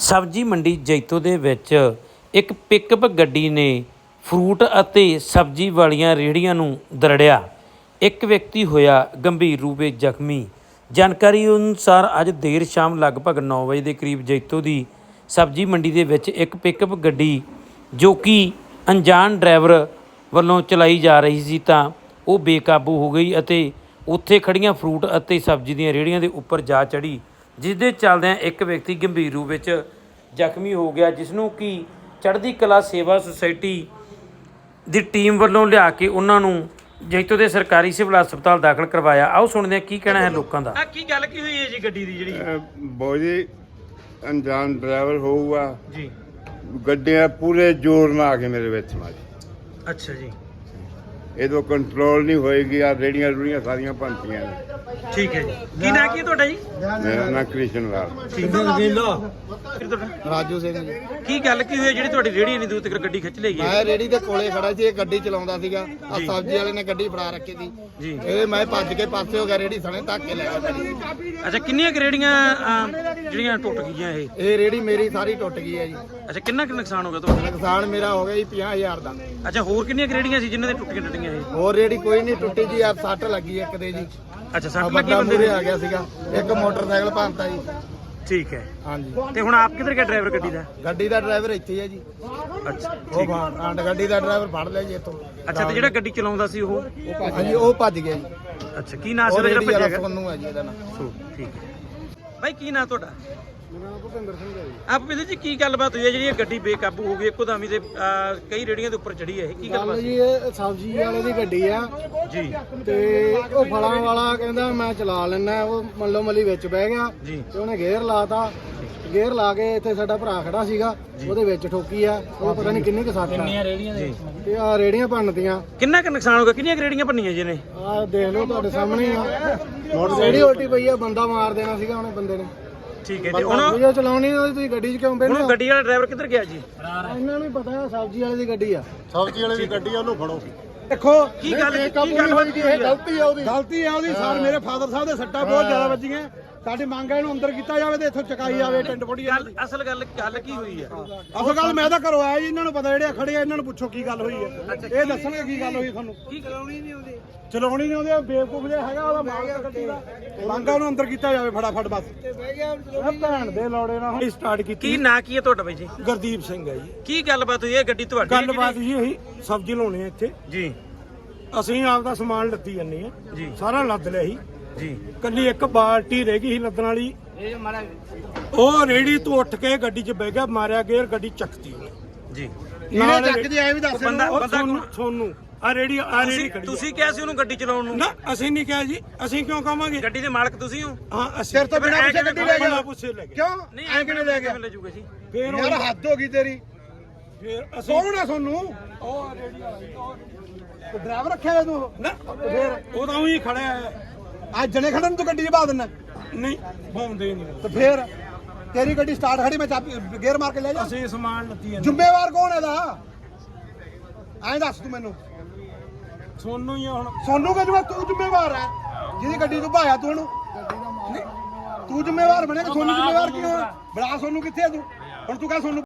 ਸਬਜ਼ੀ ਮੰਡੀ ਜੈਤੋ ਦੇ ਵਿੱਚ ਇੱਕ ਪਿਕਅਪ ਗੱਡੀ ਨੇ ਫਰੂਟ ਅਤੇ ਸਬਜ਼ੀ ਵਾਲੀਆਂ ਰੇਹੜੀਆਂ ਨੂੰ ਦਰੜਿਆ। ਇੱਕ ਵਿਅਕਤੀ ਹੋਇਆ ਗੰਭੀਰ ਰੂਪ ਵਿੱਚ ਜ਼ਖਮੀ। ਜਾਣਕਾਰੀ ਅਨੁਸਾਰ ਅੱਜ ਦੇਰ ਸ਼ਾਮ ਲਗਭਗ 9 ਵਜੇ ਦੇ ਕਰੀਬ ਜੈਤੋ ਦੀ ਸਬਜ਼ੀ ਮੰਡੀ ਦੇ ਵਿੱਚ ਇੱਕ ਪਿਕਅਪ ਗੱਡੀ ਜੋ ਕਿ ਅਣਜਾਣ ਡਰਾਈਵਰ ਵੱਲੋਂ ਚਲਾਈ ਜਾ ਰਹੀ ਸੀ ਤਾਂ ਉਹ ਬੇਕਾਬੂ ਹੋ ਗਈ ਅਤੇ ਉੱਥੇ ਖੜੀਆਂ ਫਰੂਟ ਅਤੇ ਸਬਜ਼ੀ ਦੀਆਂ ਰੇਹੜੀਆਂ ਦੇ ਉੱਪਰ ਜਾ ਚੜੀ ਜਿਸ ਦੇ ਚੱਲਦਿਆਂ ਇੱਕ ਵਿਅਕਤੀ ਗੰਭੀਰ ਰੂਪ ਵਿੱਚ ਜ਼ਖਮੀ ਹੋ ਗਿਆ ਜਿਸ ਨੂੰ ਕਿ ਚੜ੍ਹਦੀ ਕਲਾ ਸੇਵਾ ਸੁਸਾਇਟੀ ਦੀ ਟੀਮ ਵੱਲੋਂ ਲਿਆ ਕੇ ਉਹਨਾਂ ਨੂੰ ਜੈਤੋ ਦੇ ਸਰਕਾਰੀ ਸਿਵਲ ਹਸਪਤਾਲ ਦਾਖਲ ਕਰਵਾਇਆ। ਆਓ ਸੁਣਦੇ ਹਾਂ ਕੀ ਕਹਿਣਾ ਹੈ ਲੋਕਾਂ ਦਾ। ਆ ਕੀ ਗੱਲ ਕੀ ਹੋਈ ਹੈ ਜੀ ਗੱਡੀ ਦੀ ਜਿਹੜੀ? ਬੋਜੀ ਅਣਜਾਣ ਡਰਾਈਵਰ ਹੋਊਗਾ। ਜੀ। ਗੱਡੀਆਂ ਪੂਰੇ ਜ਼ੋਰ ਨਾਲ ਆ ਕੇ ਮੇਰੇ ਵਿੱਚ ਮਾਰੀ ਅੱਛਾ ਜੀ। ਇਹਦੋਂ ਕੰਟਰੋਲ ਨਹੀਂ ਹੋਏਗੀ ਆ ਰੇੜੀਆਂ ਰੂੜੀਆਂ ਸਾਰੀਆਂ ਭੰਤੀਆਂ ਨੇ। ਠੀਕ ਹੈ ਜੀ। ਕੀ ਨਾਂ ਕੀ ਹੈ ਤੁਹਾਡਾ ਜੀ? ਮੇਰਾ ਨਾਂ ਕ੍ਰਿਸ਼ਨ ਲਾਲ। ਰਾਜੂ ਸਿੰਘ ਜੀ। ਕੀ ਗੱਲ ਕੀ ਹੋਈ ਜਿਹੜੀ ਤੁਹਾਡੀ ਰੇੜੀ ਇੰਨੀ ਦੂਰ ਤੱਕ ਗੱਡੀ ਖਿੱਚ ਲਈ ਹੈ? ਮੈਂ ਰੇੜੀ ਦੇ ਕੋਲੇ ਖੜਾ ਸੀ ਇਹ ਗੱਡੀ ਚਲਾਉਂਦਾ ਸੀਗਾ। ਆ ਸਬਜ਼ੀ ਵਾਲੇ ਨੇ ਗੱਡੀ ਫੜਾ ਰੱਖੀ ਸੀ। ਜੀ। ਇਹ ਮੈਂ ਭੱਜ ਕੇ ਪਾਸੇ ਹੋ ਗਿਆ ਰੇੜੀ ਸਣੇ ਧੱਕ ਕੇ ਲੈ ਗਿਆ ਅੱਛਾ ਕਿੰਨੀਆਂ ਗਰੇੜੀਆਂ ਜਿਹੜੀਆਂ ਟੁੱਟ ਗਈਆਂ ਇਹ? ਇਹ ਰੇੜੀ ਮੇਰੀ ਸਾਰੀ ਟੁੱਟ ਗਈ ਹੈ ਜੀ। ਅੱਛਾ ਕਿੰਨਾ ਕੁ ਨੁਕਸਾਨ ਹੋ ਗਿਆ ਤੁਹਾਡਾ? ਨੁਕਸਾਨ ਮੇਰਾ ਹੋ ਗਿਆ ਜੀ 50000 ਦਾ। ਅੱਛਾ ਹੋਰ ਕਿੰਨੀਆਂ ਗਰੇੜੀਆਂ ਸੀ ਜਿਨ੍ਹਾਂ ਦੇ ਟੁੱਟੀਆਂ ਟੁੱਟੀਆਂ ਇਹ ਹੋਰ ਰੇੜੀ ਕੋਈ ਨਹੀਂ ਟੁੱਟੀ ਜੀ ਆ ਸੱਟ ਲੱਗੀ ਇੱਕ ਦੇ ਜੀ। ਅੱਛਾ ਸੱਟ ਲੱਗੀ ਬੰਦਾ ਦੇ? ਆ ਗਿਆ ਸੀਗਾ। ਇੱਕ ਮੋਟਰਸਾਈਕਲ ਭੰਤਾ ਜੀ। ਠੀਕ ਹੈ। ਹਾਂਜੀ। ਤੇ ਹੁਣ ਆਪ ਕਿੱਧਰ ਗਿਆ ਡਰਾਈਵਰ ਗੱਡੀ ਦਾ? ਗੱਡੀ ਦਾ ਡਰਾਈਵਰ ਇੱਥੇ ਹੀ ਜੀ। ਅੱਛਾ ਉਹ ਬਾਹਰ ਗੱਡੀ ਦਾ ਡਰਾਈਵਰ ਫੜ ਲਿਆ ਜੀ ਇੱਥੋਂ। ਅੱਛਾ ਤੇ ਜਿਹੜਾ ਗੱਡੀ ਚਲਾਉਂਦਾ ਸੀ ਉਹ? ਹਾਂਜੀ ਉਹ ਭੱਜ ਗਿਆ ਜੀ। ਅੱਛਾ ਕੀ ਨਾਂ ਸੀ ਜਿਹੜਾ ਭੱਜਿਆ ਗਿਆ? ਸੋਨੂੰ ਹੈ ਜੀ ਇਹਦਾ ਨਾਮ ਸੋ ਠੀਕ ਹੈ। ਭਾਈ ਕੀ ਨਾਂ ਤੁਹਾਡਾ? ਮੇਰਾ ਨਾਮ ਭੁਪਿੰਦਰ ਸਿੰਘ ਹੈ ਜੀ। ਆਪ ਵੀਰ ਜੀ ਕੀ ਗੱਲਬਾਤ ਹੋਈ ਹੈ ਜਿਹੜੀ ਇਹ ਗੱਡੀ ਬੇਕਾਬੂ ਹੋ ਗਈ ਇੱਕੋ ਦਮ ਹੀ ਤੇ ਅਹ, ਕਈ ਰੇੜੀਆਂ ਦੇ ਉੱਪਰ ਚੜੀ ਹੈ ਇਹ ਕੀ ਗੱਲਬਾਤ ਗੱਲ ਜੀ ਇਹ ਸਬਜ਼ੀ ਵਾਲੇ ਦੀ ਗੱਡੀ ਆ। ਜੀ। ਤੇ ਉਹ ਫਲਾਂ ਵਾਲਾ ਕਹਿੰਦਾ ਮੈਂ ਚਲਾ ਲੈਣਾ ਉਹ ਮੱਲੋ ਮੱਲੀ ਵਿੱਚ ਬਹਿ ਗਿਆ ਜੀ। ਤੇ ਉਹਨੇ ਗੇਅਰ ਲਾਤਾ। ਗੇਅਰ ਲਾ ਕੇ ਇੱਥੇ ਸਾਡਾ ਭਰਾ ਖੜਾ ਸੀਗਾ ਉਹਦੇ ਵਿੱਚ ਠੋਕੀ ਆ ਉਹ ਪਤਾ ਨਹੀਂ ਕਿੰਨੀ ਕੁ ਸੱਟ ਆ। ਜੀ। ਤੇ ਆ ਰੇੜੀਆਂ ਭੰਨਤੀਆਂ। ਕਿੰਨਾ ਕੁ ਨੁਕਸਾਨ ਹੋ ਗਿਆ? ਕਿੰਨੀਆਂ ਗਰੇੜੀਆਂ ਭੰਨੀਆਂ ਜੀ ਨੇ ਆ ਦੇਖ ਲਓ ਤੁਹਾਡੇ ਸਾਹਮਣੇ ਹੀ ਆ। ਰੇੜੀ ਉਲਟੀ ਪਈ ਆ ਬੰਦਾ ਮਾਰ ਦੇਣਾ ਸੀਗਾ ਉਹਨੇ ਬੰਦੇ ਨੇ। ਠੀਕ ਹੈ ਜੀ। ਹੁਣ ਉਹ ਚਲਾਉਣੀ ਆ ਤੁਸੀਂ ਗੱਡੀ 'ਚ ਕਿਉਂ ਬੈਠੇ ਹੁਣ ਗੱਡੀ ਵਾਲਾ ਡਰਾਈਵਰ ਕਿੱਧਰ ਗਿਆ ਜੀ? ਇਹਨਾਂ ਨੂੰ ਹੀ ਪਤਾ ਹੈ ਸਬਜ਼ੀ ਵਾਲੇ ਦੀ ਗੱਡੀ ਆ। ਸਬਜ਼ੀ ਵਾਲੇ ਦੀ ਗੱਡੀ ਆ ਉਹਨੂੰ ਫੜੋ। ਦੇਖੋ ਕੀ ਗੱਲ ਕੀ ਗੱਲ ਹੋਈ ਜੀ ਗਲਤੀ ਆ ਉਹਦੀ। ਗਲਤੀ ਆ ਉਹਦੀ ਸਰ ਮੇਰੇ ਫਾਦਰ ਸਾਹਿਬ ਦੇ ਸੱਟਾਂ ਬਹੁਤ ਜ਼ਿਆਦਾ ਵੱਜੀਆਂ। ਸਾਡੀ ਮੰਗ ਹੈ ਇਹਨੂੰ ਅੰਦਰ ਕੀਤਾ ਜਾਵੇ ਤੇ ਇੱਥੋਂ ਚਕਾਈ ਜਾਵੇ ਟਿੰਡ ਫੋੜੀ ਗੱਲ ਅਸਲ ਗੱਲ ਗੱਲ ਕੀ ਹੋਈ ਹੈ? ਅਸਲ ਗੱਲ ਮੈਂ ਤਾਂ ਘਰੋਂ ਆਇਆ ਜੀ ਇਹਨਾਂ ਨੂੰ ਪਤਾ ਜਿਹੜੇ ਖੜੇ ਆ ਇਹਨਾਂ ਨੂੰ ਪੁੱਛੋ ਕੀ ਗੱਲ ਹੋਈ ਹੈ। ਇਹ ਦੱਸਣਗੇ ਕੀ ਗੱਲ ਹੋਈ ਤੁਹਾਨੂੰ। ਕੀ ਚਲਾਉਣੀ ਨਹੀਂ ਆਉਂਦੀ? ਚਲਾਉਣੀ ਨਹੀਂ ਆਉਂਦੀ ਬੇਵਕੂਫ ਜਿਹਾ ਹੈਗਾ ਉਹਦਾ ਮਾਲਕ ਗੱਡੀ ਦਾ। ਮੰਗ ਉਹਨੂੰ ਅੰਦਰ ਕੀਤਾ ਜਾਵੇ ਫਟਾਫਟ ਬਸ। ਇਹ ਭੈਣ ਦੇ ਲੋੜੇ ਨਾਲ ਹੁਣ ਸਟਾਰਟ ਕੀਤੀ। ਕੀ ਨਾਂ ਕੀ ਹੈ ਤੁਹਾਡਾ ਬਾਈ ਜੀ? ਗੁਰਦੀਪ ਸਿੰਘ ਹੈ ਜੀ। ਕੀ ਗੱਲਬਾਤ ਹੋਈ ਹੈ? ਗੱਡੀ ਤੁਹਾਡੀ ਗੱਲਬਾਤ ਜੀ ਇਹੀ ਸਬਜ਼ੀ ਲਾਉਣੀ ਹੈ ਇੱਥੇ। ਜੀ। ਅਸੀਂ ਆਪਦਾ ਸਮਾਨ ਲੱਦੀ ਜੰਨੇ ਆ ਜੀ। ਸਾਰਾ ਲੱਦ ਲਿਆ ਸੀ। ਜੀ। ਕੱਲੀ ਇੱਕ ਬਾਲਟੀ ਰਹਿ ਗਈ ਸੀ ਲੱਦਣ ਵਾਲੀ। ਉਹ ਰੇੜੀ ਤੋਂ ਉੱਠ ਕੇ ਗੱਡੀ 'ਚ ਬਹਿ ਗਿਆ ਮਾਰਿਆ ਗੇਅਰ ਗੱਡੀ ਚੱਕਤੀ। ਉਹਨੇ ਜੀ। ਨਾਲ ਚੱਕਦੀ ਐ ਵੀ ਦੱਸ ਬੰਦਾ- ਬੰਦਾ ਸੋਨੂੰ ਆ ਰੇੜੀ ਆ ਰੇੜੀ ਤੁਸੀਂ ਖੜੀ ਤੁਸੀਂ ਕਿਹਾ ਸੀ ਉਹਨੂੰ ਗੱਡੀ ਚਲਾਉਣ ਨੂੰ? ਨਾ ਅਸੀਂ ਨਹੀਂ ਕਿਹਾ ਜੀ। ਅਸੀਂ ਕਿਉਂ ਕਵਾਂਗੇ ਗੱਡੀ ਦੇ ਮਾਲਕ ਤੁਸੀਂ ਹੋ? ਹਾਂ ਅਸੀਂ ਤੋਂ ਬਿਨਾਂ ਪੁੱਛੇ ਗੱਡੀ ਲੈ ਬਿਨਾਂ ਪੁੱਛੇ ਲੈ ਗਏ ਕਿਉਂ? ਨਹੀਂ ਐ ਕਿਵੇਂ ਲੈ ਗਿਆ? ਲੈ ਜੀ? ਫੇਰ ਯਾਰ ਹੱਦ ਹੋ ਗਈ ਤੇਰੀ। ਫੇਰ ਅਸੀਂ ਕੌਣ ਆ ਸੋਨੂੰ? ਉਹ ਰੇੜੀ ਵਾਲਾ। ਡਰਾਈਵਰ ਰੱਖਿਆ ਹੋਇਆ ਤੂੰ? ਨਾ ਫੇਰ ਉਹ ਤਾਂ ਉਹੀ ਖੜਿਆ ਹੈ ਅੱਜ ਜਣੇ ਖੜਨ ਤੂੰ ਗੱਡੀ 'ਚ ਦਿੰਨਾ ਨਹੀਂ ਪਾਉਂਦੇ ਨਹੀਂ। ਤੇ ਫੇਰ ਤੇਰੀ ਗੱਡੀ ਸਟਾਰਟ ਖੜੀ ਮੈਂ ਚਾਬੀ ਗੇਅਰ ਮਾਰ ਕੇ ਲੈ ਜਾ। ਅਸੀਂ ਸਮਾਨ ਲੱਤੀ ਜਾਂਦੇ। ਜ਼ਿੰਮੇਵਾਰ ਕੌਣ ਇਹਦਾ? ਐਂ ਦੱਸ ਤੂੰ ਮੈਨੂੰ। ਸੋਨੂੰ ਹੀ ਆ ਹੁਣ। ਸੋਨੂੰ ਕਿ ਜਿਵੇਂ ਤੂੰ ਜ਼ਿੰਮੇਵਾਰ ਹੈ। ਜਿਹਦੀ ਗੱਡੀ ਤੂੰ ਭਾਇਆ ਤੂੰ ਉਹਨੂੰ ਤੂੰ ਜ਼ਿੰਮੇਵਾਰ ਬਣੇਗਾ ਸੋਨੂੰ ਜ਼ਿੰਮੇਵਾਰ ਕਿਉਂ ਹੈ ਬੜਾ ਸੋਨੂੰ ਕਿੱਥੇ ਹੈ ਤੂੰ? ਹੁਣ ਤੂੰ ਕਹ ਸੋਨੂੰ